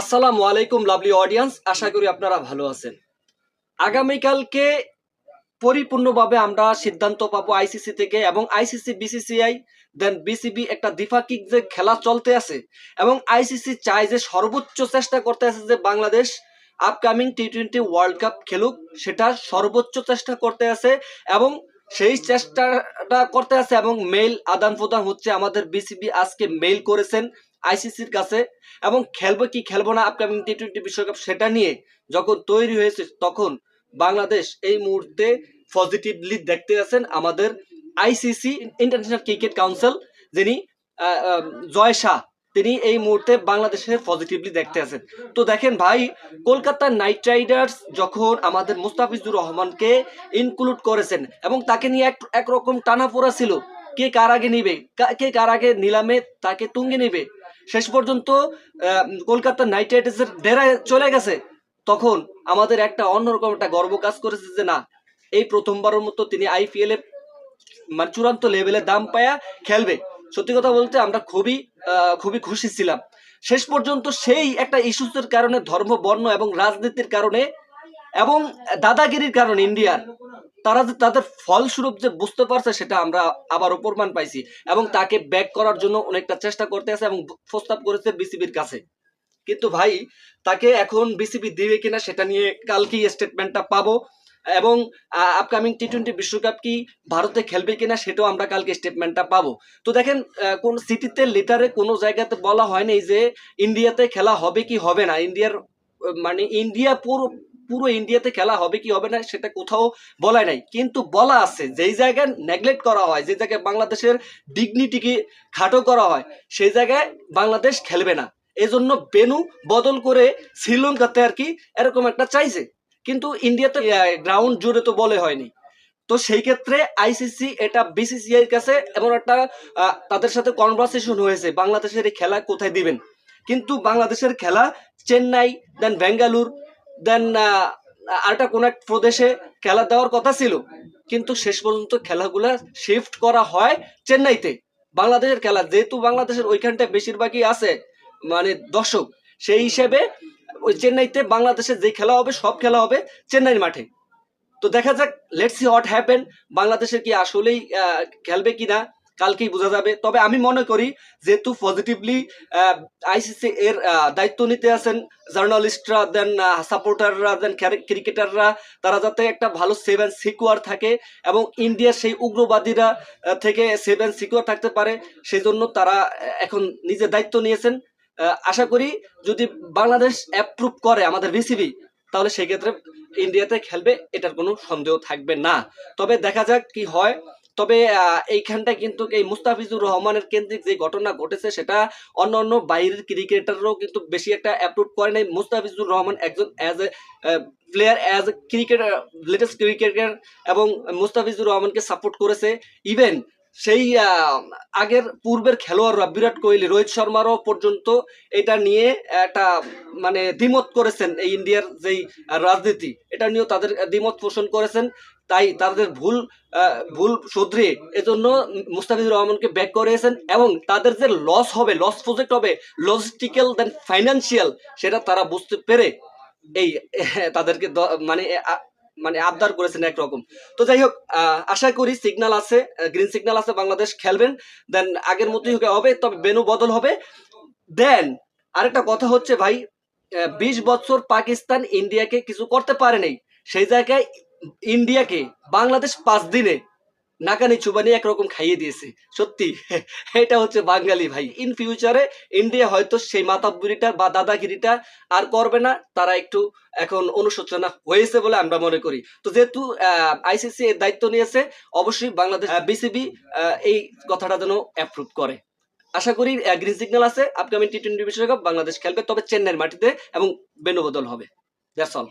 আসসালামু আলাইকুম lovely audience আশা করি আপনারা ভালো আছেন। আগামীকালকে পরিপূর্ণভাবে আমরা সিদ্ধান্ত পাবো আইসিসি থেকে এবং আইসিসি বিসিসিআই দেন বিসিবি একটা দ্বিপাক্ষিক যে খেলা চলতে আছে এবং আইসিসি চায় যে সর্বোচ্চ চেষ্টা করতে আছে যে Bangladesh upcoming T twenty world cup খেলুক সেটা সর্বোচ্চ চেষ্টা করতে আছে এবং সেই চেষ্টাটা করতে আছে এবং মেইল আদান প্রদান হচ্ছে আমাদের বিসিবি আজকে মেইল করেছেন আইসিসির কাছে। এবং খেলব কি খেলব না আপকামিং টি টোয়েন্টি বিশ্বকাপ সেটা নিয়ে যখন তৈরি হয়েছে তখন বাংলাদেশ এই মুহূর্তে পজিটিভলি দেখতে আছেন আমাদের আইসিসি ইন্টারন্যাশনাল ক্রিকেট কাউন্সিল যিনি জয় শাহ। তিনি এই মুহূর্তে বাংলাদেশের পজিটিভলি দেখতে আছেন। তো দেখেন ভাই, কলকাতা নাইট রাইডার্স যখন আমাদের মুস্তাফিজুর রহমানকে ইনক্লুড করেছেন এবং তাকে নিয়ে এক, একরকম টানা পড়া ছিল, কে কার আগে নিবে, কে কার আগে নিলামে তাকে তুঙ্গে নিবে, শেষ পর্যন্ত কলকাতা নাইট রাইডার্সের ডেরায় চলে গেছে, তখন আমাদের একটা অন্যরকম একটা গর্ব কাজ করেছে যে না, এই প্রথমবারের মতো তিনি আইপিএল মানে চূড়ান্ত লেভেলে দাম পায়া খেলবে। সত্যি কথা বলতে আমরা খুবই খুবই খুশি ছিলাম। শেষ পর্যন্ত সেই একটা ইস্যুসের কারণে, ধর্ম, বর্ণ এবং রাজনীতির কারণে এবং দাদাগিরির কারণে ইন্ডিয়ার, তারা যে তাদের ফলস্বরূপ যে বুঝতে পারছে সেটা আমরা আবারও প্রমাণ পাইছি এবং তাকে ব্যাক করার জন্য অনেকটা চেষ্টা করতে আছে এবং প্রস্তাব করেছে বিসিবির কাছে। কিন্তু ভাই, তাকে এখন বিসিবি দিবে কিনা সেটা নিয়ে কালকেই স্টেটমেন্টটা পাবো। এবং আপকামিং টি টোয়েন্টি বিশ্বকাপ কি ভারতে খেলবে কিনা সেটাও আমরা কালকে স্টেটমেন্টটা পাবো। তো দেখেন কোন সিটিতে লেটারে কোনো জায়গাতে বলা হয়নি যে ইন্ডিয়াতে খেলা হবে কি হবে না। ইন্ডিয়ার মানে ইন্ডিয়া পুরো পুরো ইন্ডিয়াতে খেলা হবে কি হবে না সেটা কোথাও বলা নাই। কিন্তু বলা আছে, যেই জায়গায় নেগলেক্ট করা হয়, যে জায়গায় বাংলাদেশের ডিগনিটিকে খাটো করা হয়, সেই জায়গায় বাংলাদেশ খেলবে না। এজন্য বেনু বদল করে শ্রীলঙ্কাতে আর কি এরকম একটা চাইছে। কিন্তু ইন্ডিয়াতে গ্রাউন্ড জুড়ে তো বলে হয়নি। তো সেই ক্ষেত্রে আইসিসি এটা বিসিসিআই কাছে এমন একটা তাদের সাথে কনভারসেশন হয়েছে বাংলাদেশের এই খেলা কোথায় দিবেন? কিন্তু বাংলাদেশের খেলা চেন্নাই দেন বেঙ্গালুর দেন আরেকটা কোন এক প্রদেশে খেলা দেওয়ার কথা ছিল। কিন্তু শেষ পর্যন্ত খেলাগুলা শিফট করা হয় চেন্নাইতে। বাংলাদেশের খেলা যেহেতু বাংলাদেশের ওইখানটায় বেশিরভাগই আছে মানে দর্শক সেই হিসেবে ওই চেন্নাইতে বাংলাদেশে যে খেলা হবে, সব খেলা হবে চেন্নাইয়ের মাঠে। তো দেখা যাক লেটস সি হোয়াট হ্যাপেন বাংলাদেশের কি আসলেই খেলবে কিনা, কালকেই বোঝা যাবে। তবে আমি মনে করি, যেহেতু পজিটিভলি আইসিসি এর দায়িত্ব নিতে আছেন জার্নালিস্টরা দেন সাপোর্টাররা দেন ক্রিকেটাররা তারা যাতে একটা ভালো সেভেন সিকুয়ার থাকে এবং ইন্ডিয়ার সেই উগ্রবাদীরা থেকে সেভেন সিকিউর থাকতে পারে সেই জন্য তারা এখন নিজে দায়িত্ব নিয়েছেন। আশা করি যদি বাংলাদেশ অ্যাপ্রুভ করে আমাদের বিসিবি তাহলে সেক্ষেত্রে ইন্ডিয়াতে খেলবে এটার কোনো সন্দেহ থাকবে না। তবে দেখা যাক কি হয়। তবে আহ, এইখানটায় কিন্তু এই মুস্তাফিজুর রহমানের কেন্দ্রিক যে ঘটনা ঘটেছে সেটা অন্য অন্য বাইরের ক্রিকেটাররাও কিন্তু বেশি একটা অ্যাপ্রুভ করে নাই। মুস্তাফিজুর রহমান একজন as a player as a cricketer latest cricketer এবং মুস্তাফিজুর রহমানকে সাপোর্ট করেছে। ইভেন সেই আগের পূর্বের খেলোয়াড়রা, বিরাট কোহলি, রোহিত শর্মারও পর্যন্ত এটা নিয়ে একটা মানে দ্বিমত করেছেন এই ইন্ডিয়ার যেই রাজনীতি। এটা নিয়েও তাদের দ্বিমত পোষণ করেছেন। তাই তাদের ভুল ভুল শুধরিয়ে এজন্য মুস্তাফিজুর রহমানকে ব্যাক করিয়েছেন এবং তাদের যে লস হবে লস প্রজেক্ট হবে লজিস্টিক্যাল দেন ফাইন্যান্সিয়াল সেটা তারা বুঝতে পেরে এই তাদেরকে মানে মানে আবদার করেছেন একরকম। তো যাই হোক আশা করি সিগনাল আছে গ্রিন সিগনাল আছে, বাংলাদেশ খেলবেন, দেন আগের মতোই হবে, তবে বেনু বদল হবে। দেন আরেকটা কথা হচ্ছে ভাই বিশ বছর পাকিস্তান ইন্ডিয়াকে কিছু করতে পারে নেই, সেই জায়গায় ইন্ডিয়াকে, বাংলাদেশ পাঁচ দিনে নাকানি চুবানি একরকম খাইয়ে দিয়েছে, সত্যি। এটা হচ্ছে বাঙালি ভাই। ইন ফিউচারে ইন্ডিয়া হয়তো সেই মাতাবুরিটা বা দাদাগিরিটা আর করবে না, তারা একটু এখন অনুশোচনা হয়েছে বলে আমরা মনে করি। তো যেহেতু আইসিসি এর দায়িত্ব নিয়েছে, অবশ্যই বাংলাদেশ বিসিবি এই কথাটা যেন অ্যাপ্রুভ করে। আশা করি গ্রিন সিগন্যাল আছে আপকামিং টি টোয়েন্টি বিশ্বকাপ বাংলাদেশ খেলবে, তবে চেন্নাইয়ের মাটিতে এবং বেনু বদল হবে। That's all